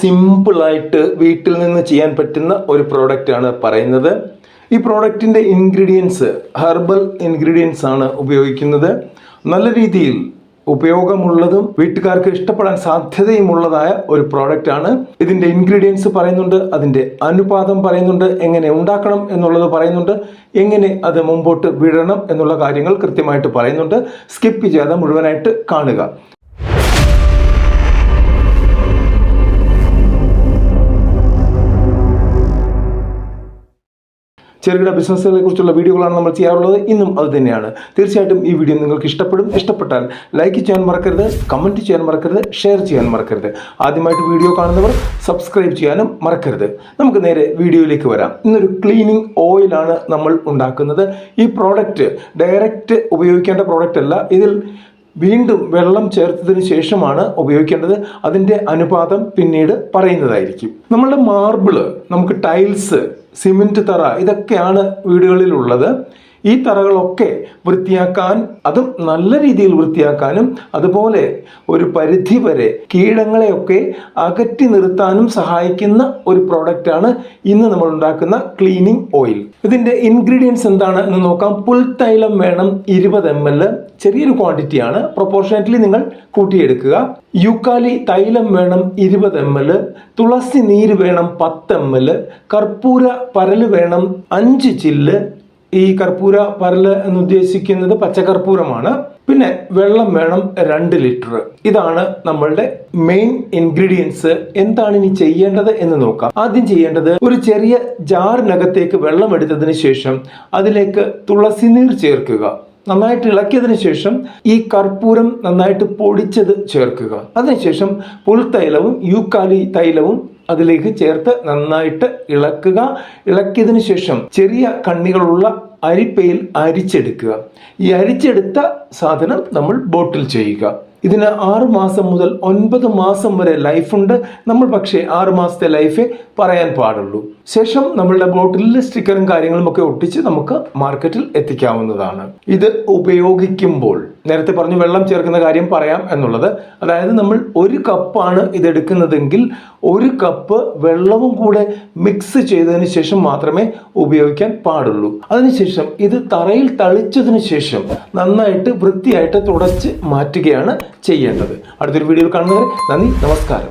സിമ്പിളായിട്ട് വീട്ടിൽ നിന്ന് ചെയ്യാൻ പറ്റുന്ന ഒരു പ്രോഡക്റ്റ് ആണ് പറയുന്നത്. ഈ പ്രോഡക്റ്റിന്റെ ഇൻഗ്രീഡിയൻസ് ഹെർബൽ ഇൻഗ്രീഡിയൻസ് ആണ് ഉപയോഗിക്കുന്നത്. നല്ല രീതിയിൽ ഉപയോഗമുള്ളതും വീട്ടുകാർക്ക് ഇഷ്ടപ്പെടാൻ സാധ്യതയുമുള്ളതായ ഒരു പ്രോഡക്റ്റ് ആണ്. ഇതിന്റെ ഇൻഗ്രീഡിയൻസ് പറയുന്നുണ്ട് അതിന്റെ അനുപാതം പറയുന്നുണ്ട് എങ്ങനെ ഉണ്ടാക്കണം എന്നുള്ളത് പറയുന്നുണ്ട് എങ്ങനെ അത് മുമ്പോട്ട് വിടണം എന്നുള്ള കാര്യങ്ങൾ കൃത്യമായിട്ട് പറയുന്നുണ്ട്. സ്കിപ്പ് ചെയ്യാതെ മുഴുവനായിട്ട് കാണുക. ചെറുകിട ബിസിനസ്സുകളെ കുറിച്ചുള്ള വീഡിയോകളാണ് നമ്മൾ ചെയ്യാറുള്ളത്. ഇന്നും അത് തന്നെയാണ്. തീർച്ചയായിട്ടും ഈ വീഡിയോ നിങ്ങൾക്ക് ഇഷ്ടപ്പെടും. ഇഷ്ടപ്പെട്ടാൽ ലൈക്ക് ചെയ്യാൻ മറക്കരുത് കമന്റ് ചെയ്യാൻ മറക്കരുത് ഷെയർ ചെയ്യാൻ മറക്കരുത്. ആദ്യമായിട്ട് വീഡിയോ കാണുന്നവർ സബ്സ്ക്രൈബ് ചെയ്യാനും മറക്കരുത്. നമുക്ക് നേരെ വീഡിയോയിലേക്ക് വരാം. ഇന്നൊരു ക്ലീനിങ് ഓയിലാണ് നമ്മൾ ഉണ്ടാക്കുന്നത്. ഈ പ്രോഡക്റ്റ് ഡയറക്റ്റ് ഉപയോഗിക്കേണ്ട പ്രോഡക്റ്റ് അല്ല. ഇതിൽ വീണ്ടും വെള്ളം ചേർത്തതിന് ശേഷമാണ് ഉപയോഗിക്കേണ്ടത്. അതിന്റെ അനുപാതം പിന്നീട് പറയുന്നതായിരിക്കും. നമ്മളുടെ മാർബിൾ നമുക്ക് ടൈൽസ് സിമെന്റ് തറ ഇതൊക്കെയാണ് വീടുകളിലുള്ളത്. ഈ തറകളൊക്കെ വൃത്തിയാക്കാൻ അതും നല്ല രീതിയിൽ വൃത്തിയാക്കാനും അതുപോലെ ഒരു പരിധി വരെ കീടങ്ങളെയൊക്കെ അകറ്റി നിർത്താനും സഹായിക്കുന്ന ഒരു പ്രോഡക്റ്റാണ് ഇന്ന് നമ്മൾ ഉണ്ടാക്കുന്ന ക്ലീനിങ് ഓയിൽ ഇതിന്റെ ഇൻഗ്രീഡിയൻസ് എന്താണ് എന്ന് നോക്കാം. പുൽത്തൈലം വേണം ഇരുപത് എം എൽ ചെറിയൊരു ക്വാണ്ടിറ്റിയാണ് പ്രൊപ്പോർഷനറ്റ്ലി നിങ്ങൾ കൂട്ടിയെടുക്കുക. യൂക്കാലി തൈലം വേണം ഇരുപത് എം എൽ തുളസി നീര് വേണം പത്ത് എം എൽ കർപ്പൂര പരൽ വേണം അഞ്ച് ചില്ല്. ഈ കർപ്പൂര പരൽ എന്ന് ഉദ്ദേശിക്കുന്നത് പച്ചക്കർപ്പൂരമാണ് പിന്നെ വെള്ളം വേണം രണ്ട് ലിറ്റർ ഇതാണ് നമ്മളുടെ മെയിൻ ഇൻഗ്രീഡിയൻസ്. എന്താണ് ഇനി ചെയ്യേണ്ടത് എന്ന് നോക്കാം. ആദ്യം ചെയ്യേണ്ടത് ഒരു ചെറിയ ജാറിനകത്തേക്ക് വെള്ളം എടുത്തതിന് ശേഷം അതിലേക്ക് തുളസി നീർ ചേർക്കുക. നന്നായിട്ട് ഇളക്കിയതിന് ശേഷം ഈ കർപ്പൂരം നന്നായിട്ട് പൊടിച്ചത് ചേർക്കുക. അതിനുശേഷം പുൽത്തൈലവും യൂക്കാലി തൈലവും അതിലേക്ക് ചേർത്ത് നന്നായിട്ട് ഇളക്കുക. ഇളക്കിയതിനു ശേഷം ചെറിയ കണ്ണികളുള്ള അരിപ്പയിൽ അരിച്ചെടുക്കുക. ഈ അരിച്ചെടുത്ത സാധനം നമ്മൾ ബോട്ടിൽ ചെയ്യുക. ഇതിന് ആറു മാസം മുതൽ ഒൻപത് മാസം വരെ ലൈഫുണ്ട് നമ്മൾ പക്ഷേ ആറു മാസത്തെ ലൈഫേ പറയാൻ പാടുള്ളൂ. ശേഷം നമ്മളുടെ ബോട്ടിലിൽ സ്റ്റിക്കറും കാര്യങ്ങളും ഒക്കെ ഒട്ടിച്ച് നമുക്ക് മാർക്കറ്റിൽ എത്തിക്കാവുന്നതാണ്. ഇത് ഉപയോഗിക്കുമ്പോൾ നേരത്തെ പറഞ്ഞു വെള്ളം ചേർക്കുന്ന കാര്യം പറയാം എന്നുള്ളത്. അതായത് നമ്മൾ ഒരു കപ്പാണ് ഇതെടുക്കുന്നതെങ്കിൽ ഒരു കപ്പ് വെള്ളവും കൂടെ മിക്സ് ചെയ്തതിന് ശേഷം മാത്രമേ ഉപയോഗിക്കാൻ പാടുള്ളൂ. അതിനുശേഷം ഇത് തറയിൽ തളിച്ചതിന് ശേഷം നന്നായിട്ട് വൃത്തിയായിട്ട് തുടച്ച് മാറ്റുകയാണ് ചെയ്യേണ്ടത്. അടുത്തൊരു വീഡിയോയിൽ കാണുന്നവരെ നന്ദി നമസ്കാരം.